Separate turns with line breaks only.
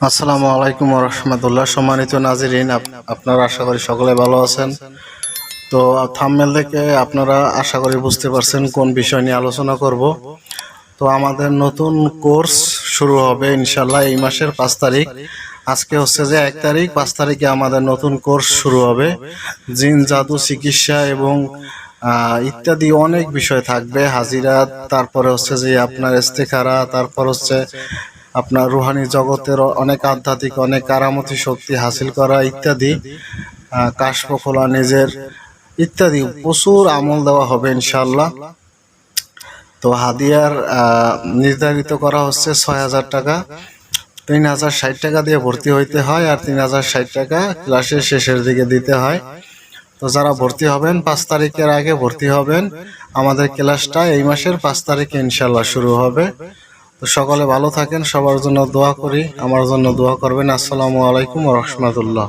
আসসালামু আলাইকুম রহমতুল্লাহ। সম্মানিত নাজিরিন, আপ- আপনারা আশা করি সকলে ভালো আছেন। তো থাম্মেল থেকে আপনারা আশা করি বুঝতে পারছেন কোন বিষয় নিয়ে আলোচনা করব। তো, আমাদের নতুন কোর্স শুরু হবে ইনশাল্লাহ এই মাসের পাঁচ তারিখ। আজকে হচ্ছে যে এক তারিখ, পাঁচ তারিখে আমাদের নতুন কোর্স শুরু হবে। জিন, জাদু, চিকিৎসা এবং ইত্যাদি অনেক বিষয় থাকবে। হাজিরা, তারপরে হচ্ছে যে আপনার ইস্তেখারা, তারপর হচ্ছে আপনার রুহানি জগতের অনেক আধ্যাত্মিক, অনেক কারামতি শক্তি হাসিল করা ইত্যাদি কাশফ খোলা নিজের ইত্যাদি প্রচুর আমল দেওয়া হবে ইনশাল্লাহ তো হাদিয়ার নির্ধারিত করা হচ্ছে ছয় হাজার টাকা। তিন হাজার ষাট টাকা দিয়ে ভর্তি হইতে হয় আর তিন হাজার ষাট টাকা ক্লাসের শেষের দিকে দিতে হয়। তো যারা ভর্তি হবেন, পাঁচ তারিখের আগে ভর্তি হবেন, আমাদের ক্লাসটা এই মাসের পাঁচ তারিখে ইনশাল্লাহ শুরু হবে। তো সকলে ভালো থাকেন, সবার জন্য দোয়া করি, আমার জন্য দোয়া করবেন। আসসালামু আলাইকুম রহমতুল্লাহ।